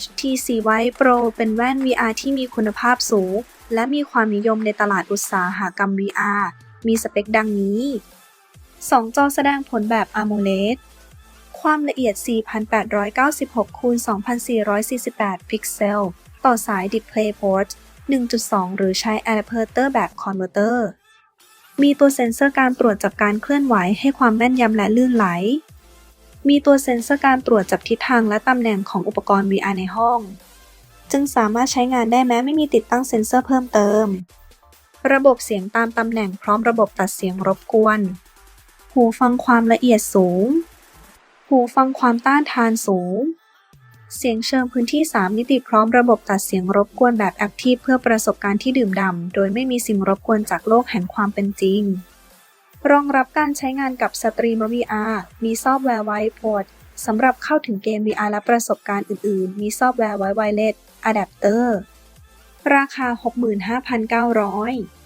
HTC Vive Pro เป็นแว่น VR ที่มีคุณภาพสูง และมีความนิยมในตลาดอุตสาหกรรม VR มีสเปคดังนี้ 2 จอแสดงผลแบบ AMOLED ความละเอียด 4,896 คูณ 2,448 พิกเซล ต่อสาย DisplayPort 1.2 หรือใช้ Adapter แบบ Converter มีตัวเซ็นเซอร์การตรวจจับการเคลื่อนไหวให้ความแม่นยำและลื่นไหล มีตัวเซ็นเซอร์การตรวจจับทิศทางและตำแหน่งของอุปกรณ์ VR ในห้อง จึงสามารถใช้งานได้แม้ไม่มีติดตั้งเซ็นเซอร์เพิ่มเติม ระบบเสียงตามตำแหน่งพร้อมระบบตัดเสียงรบกวน หูฟังความละเอียดสูง หูฟังความต้านทานสูง เสียงเชิงพื้นที่ 3 มิติพร้อมระบบตัดเสียงรบกวนแบบแอคทีฟเพื่อประสบการณ์ที่ดื่มด่ำโดยไม่มีสิ่งรบกวนจากโลกแห่งความเป็นจริง รองรับการใช้งานกับสตรีม VR มีซอฟต์แวร์ไวพอร์ตสำหรับเข้าถึงเกม VR และประสบการณ์อื่น ๆ มีซอฟต์แวร์ไวไวเลสอะแดปเตอร์ ราคา 65,900